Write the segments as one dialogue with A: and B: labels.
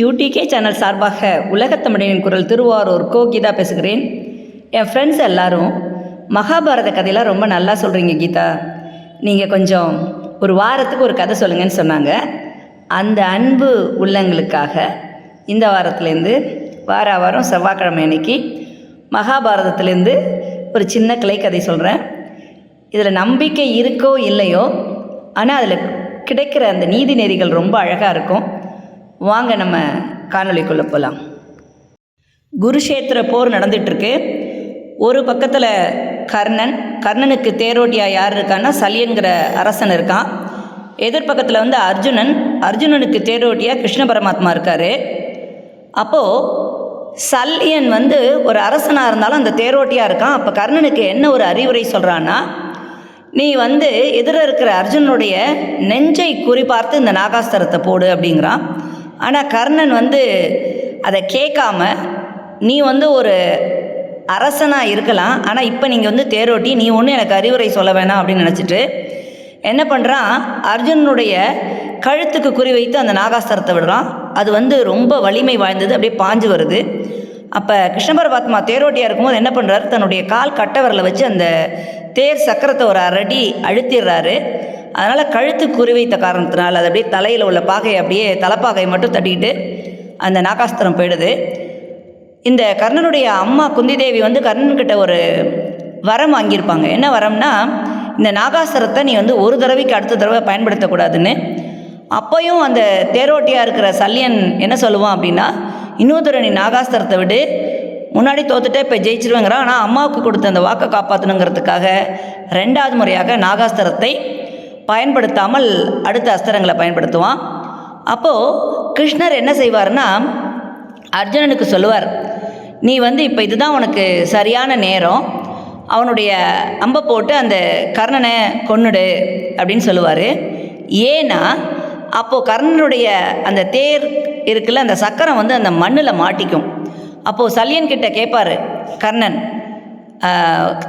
A: UDK channel சார்பாக உலகத்தமிழனின் குரல் திருவாரூர் கோ கீதா பேசுகிறேன். என் ஃப்ரெண்ட்ஸ் எல்லாரும் மகாபாரத கதையெல்லாம் ரொம்ப நல்லா சொல்கிறீங்க கீதா. நீங்கள் கொஞ்சம் ஒரு வாரத்துக்கு ஒரு கதை சொல்லுங்கன்னு சொன்னாங்க. அந்த அன்பு உள்ளங்களுக்காக இந்த வாரத்துலேருந்து வார வாரம் செவ்வாய்க்கிழமை அன்னைக்கு மகாபாரதத்துலேருந்து ஒரு சின்ன கிளை கதை சொல்கிறேன் இதில் நம்பிக்கை இருக்கோ இல்லையோ ஆனால் அதில் கிடைக்கிற அந்த நீதி நெறிகள் ரொம்ப அழகாக இருக்கும். வாங்க நம்ம காணொளிக்குள்ளே போகலாம் குருஷேத்திர போர் நடந்துட்டுருக்கு. ஒரு பக்கத்தில் கர்ணன் கர்ணனுக்கு தேரோட்டியா யார் இருக்கான்னா சலியன்கிற அரசன் இருக்கான். எதிர்பக்கத்தில் வந்து அர்ஜுனன் அர்ஜுனனுக்கு தேரோட்டியாக கிருஷ்ண பரமாத்மா இருக்கார். அப்போது சல்யன் வந்து ஒரு அரசனாக இருந்தாலும் அந்த தேரோட்டியாக இருக்கான். அப்போ கர்ணனுக்கு என்ன ஒரு அறிவுரை சொல்கிறான்னா நீ வந்து எதிர இருக்கிற அர்ஜுனனுடைய நெஞ்சை குறிப்பார்த்து இந்த நாகாஸ்திரத்தை போடு அப்படிங்கிறான். ஆனால் கர்ணன் வந்து அதை கேட்காம நீ வந்து ஒரு அரசனாக இருக்கலாம் ஆனால் இப்போ நீங்கள் வந்து தேரோட்டி நீ ஒன்றும் எனக்கு அறிவுரை சொல்ல வேணாம் அப்படின்னு நினச்சிட்டு என்ன பண்ணுறான் அர்ஜுனனுடைய கழுத்துக்கு குறி வைத்து அந்த நாகாஸ்திரத்தை விடுறான். அது வந்து ரொம்ப வலிமை வாய்ந்தது அப்படியே பாஞ்சு வருது. அப்போ கிருஷ்ண பரமாத்மா தேரோட்டியாக இருக்கும்போது என்ன பண்ணுறாரு தன்னுடைய கால் கட்டவரில் வச்சு அந்த தேர் சக்கரத்தை ஒரு அரடி அழுத்திடுறாரு. அதனால் கழுத்து குறிவைத்த காரணத்தினால் அது அப்படியே தலையில் உள்ள பாகையை அப்படியே தலைப்பாகையை மட்டும் தட்டிக்கிட்டு அந்த நாகாஸ்திரம் போயிடுது. இந்த கர்ணனுடைய அம்மா குந்தி தேவி வந்து கர்ணன்கிட்ட ஒரு வரம் வாங்கியிருப்பாங்க. என்ன வரம்னா இந்த நாகாஸ்திரத்தை நீ வந்து ஒரு தடவைக்கு அடுத்த தடவை பயன்படுத்தக்கூடாதுன்னு. அப்போயும் அந்த தேரோட்டியாக இருக்கிற சல்லியன் என்ன சொல்லுவான் அப்படின்னா இன்னொரு தடவை நீ நாகாஸ்திரத்தை விடு. முன்னாடி தோத்துட்டே இப்போ ஜெயிச்சிருவேங்கிறான். ஆனால் அம்மாவுக்கு கொடுத்த அந்த வாக்கை காப்பாற்றணுங்கிறதுக்காக ரெண்டாவது முறையாக நாகாஸ்திரத்தை பயன்படுத்தாமல் அடுத்த அஸ்திரங்களை பயன்படுத்துவான். அப்போது கிருஷ்ணர் என்ன செய்வார்னா அர்ஜுனனுக்கு சொல்லுவார் நீ வந்து இப்போ இதுதான் உனக்கு சரியான நேரம். அவனுடைய அம்பை போட்டு அந்த கர்ணனை கொன்னுடு அப்படின்னு சொல்லுவார். ஏன்னா அப்போது கர்ணனுடைய அந்த தேர் இருக்குல்ல அந்த சக்கரம் வந்து அந்த மண்ணில் மாட்டிக்கும். அப்போது சல்லியன் கிட்ட கேட்பார் கர்ணன்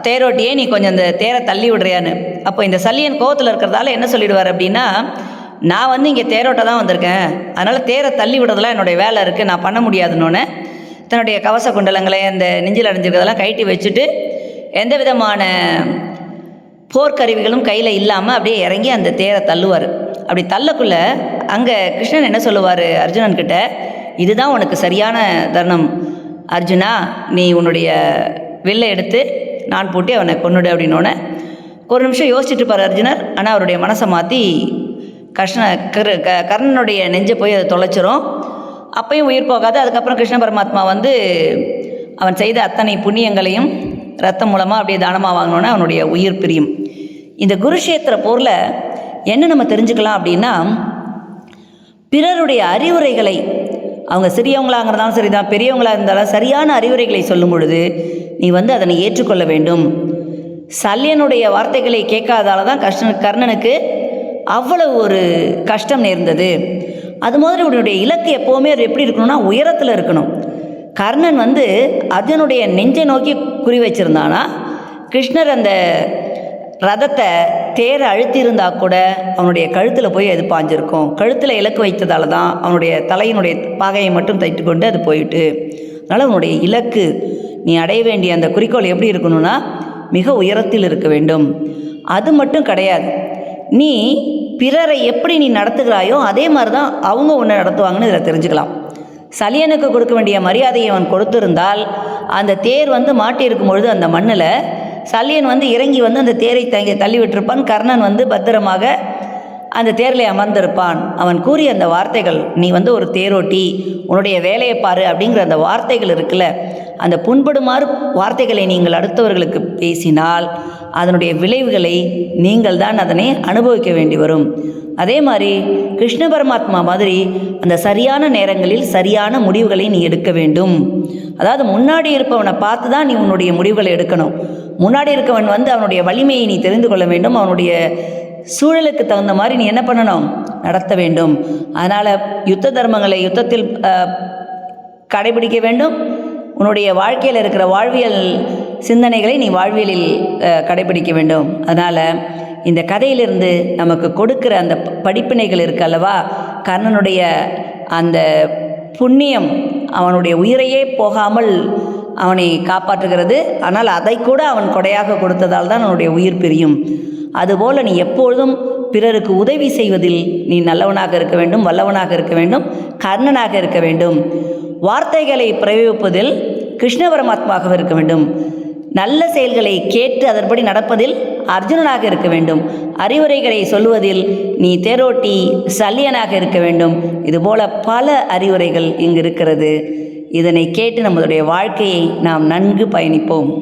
A: தேரோட்டியே நீ கொஞ்சம் இந்த தேரை தள்ளி விடுறியான்னு. அப்போ இந்த சல்லியன் கோவத்தில் இருக்கிறதால என்ன சொல்லிடுவார் அப்படின்னா நான் வந்து இங்கே தேரோட்ட தான் வந்திருக்கேன். அதனால் தேரை தள்ளி விடுறதுலாம் என்னுடைய வேலை இருக்குது நான் பண்ண முடியாதுன்னொன்னே தன்னுடைய கவச குண்டலங்களை அந்த நெஞ்சில் அடைஞ்சிருக்கிறதெல்லாம் கழட்டி வச்சுட்டு எந்த விதமான போர்க்கருவிகளும் கையில் இல்லாமல் அப்படியே இறங்கி அந்த தேரை தள்ளுவார். அப்படி தள்ளக்குள்ள அங்கே கிருஷ்ணன் என்ன சொல்லுவார் அர்ஜுனன் கிட்ட இதுதான் உனக்கு சரியான தருணம். அர்ஜுனா நீ உன்னுடைய வில்லை எடுத்து நான் பூட்டி அவனை கொண்டுடு அப்படின்னோடனே ஒரு நிமிஷம் யோசிச்சுட்டு இருப்பார் அர்ஜுனர். ஆனால் அவருடைய மனசை மாற்றி கிருஷ்ண கரு க கர்ணனுடைய நெஞ்சை போய் அதை தொலைச்சிரும். அப்பையும் உயிர் போகாது. அதுக்கப்புறம் கிருஷ்ண பரமாத்மா வந்து அவன் செய்த அத்தனை புண்ணியங்களையும் ரத்தம் மூலமாக அப்படியே தானமாக வாங்கினோன்னே அவனுடைய உயிர் பிரியும். இந்த குருஷேத்திர போரில் என்ன நம்ம தெரிஞ்சுக்கலாம் அப்படின்னா பிறருடைய அறிவுரைகளை அவங்க சிறியவங்களாக இருந்தாலும் சரி தான் பெரியவங்களாக இருந்தாலும் சரியான அறிவுரைகளை சொல்லும் பொழுது நீ வந்து அதனை ஏற்றுக்கொள்ள வேண்டும். சல்யனுடைய வார்த்தைகளை கேட்காதால தான் கஷ்ட கர்ணனுக்கு அவ்வளவு ஒரு கஷ்டம் நேர்ந்தது. அது மாதிரி உன்னுடைய இலக்கு எப்போவுமே அது எப்படி இருக்கணும்னா உயரத்தில் இருக்கணும். கர்ணன் வந்து அர்ஜுனுடைய நெஞ்சை நோக்கி குறி வச்சிருந்தானா? கிருஷ்ணர் அந்த ரதத்தை தேரை அழுத்தியிருந்தா கூட அவனுடைய கழுத்தில் போய் அது பாஞ்சிருக்கும். கழுத்தில் இலக்கு வைத்ததால தான் அவனுடைய தலையினுடைய பாகையை மட்டும் தைத்து கொண்டு அது போயிட்டு அதனால் அவனுடைய இலக்கு நீ அடைய வேண்டிய அந்த குறிக்கோள் எப்படி இருக்கணும்னா மிக உயரத்தில் இருக்க வேண்டும். அது மட்டும் கிடையாது. நீ பிறரை எப்படி நீ நடத்துகிறாயோ அதே மாதிரி தான் அவங்க உன்னை நடத்துவாங்கன்னு இதில் தெரிஞ்சுக்கலாம். சலியனுக்கு கொடுக்க வேண்டிய மரியாதையை அவன் கொடுத்திருந்தால் அந்த தேர் வந்து மாட்டியிருக்கும் பொழுது அந்த மண்ணில் சல்லியன் வந்து இறங்கி வந்து அந்த தேரை தங்கி தள்ளி விட்டிருப்பான். கர்ணன் வந்து பத்திரமாக அந்த தேரில் அமர்ந்திருப்பான். அவன் கூறிய அந்த வார்த்தைகள் நீ வந்து ஒரு தேரோட்டி உன்னுடைய வேலையை பாரு அப்படிங்கிற அந்த வார்த்தைகள் இருக்குல்ல அந்த புண்படுமாறு வார்த்தைகளை நீங்கள் அடுத்தவர்களுக்கு பேசினால் அதனுடைய விளைவுகளை நீங்கள் தான் அதனை அனுபவிக்க வேண்டி வரும். அதே மாதிரி கிருஷ்ண பரமாத்மா மாதிரி அந்த சரியான நேரங்களில் சரியான முடிவுகளை நீ எடுக்க வேண்டும். அதாவது முன்னாடி இருப்பவனை பார்த்து தான் நீ உன்னுடைய முடிவுகளை எடுக்கணும். முன்னாடி இருக்கவன் வந்து அவனுடைய வலிமையை நீ தெரிந்து கொள்ள வேண்டும். அவனுடைய சூழலுக்கு தகுந்த மாதிரி நீ என்ன பண்ணணும்? நடத்த வேண்டும். அதனால் யுத்த தர்மங்களை யுத்தத்தில் கடைபிடிக்க வேண்டும். உன்னுடைய வாழ்க்கையில் இருக்கிற வாழ்வியல் சிந்தனைகளை நீ வாழ்வியலில் கடைபிடிக்க வேண்டும். அதனால் இந்த கதையிலிருந்து நமக்கு கொடுக்கிற அந்த படிப்பினைகள் இருக்கு அல்லவா? கர்ணனுடைய அந்த புண்ணியம் அவனுடைய உயிரையே போகாமல் அவனை காப்பாற்றுகிறது. ஆனால் அதை கூட அவன் கொடையாக கொடுத்ததால் தான் அவனுடைய உயிர் பிரியும். அதுபோல் நீ எப்பொழுதும் பிறருக்கு உதவி செய்வதில் நீ நல்லவனாக இருக்க வேண்டும் வல்லவனாக இருக்க வேண்டும் கர்ணனாக இருக்க வேண்டும். வார்த்தைகளை பிரயோகிப்பதில் கிருஷ்ண பரமாத்மாவாக இருக்க வேண்டும். நல்ல செயல்களை கேட்டு அதன்படி நடப்பதில் அர்ஜுனனாக இருக்க வேண்டும். அறிவுரைகளை சொல்லுவதில் நீ தேரோட்டி சல்லியனாக இருக்க வேண்டும். இதுபோல பல அறிவுரைகள் இங்கு இருக்கிறது. இதனை கேட்டு நம்மளுடைய வாழ்க்கையை நாம் நன்கு பயணிப்போம்.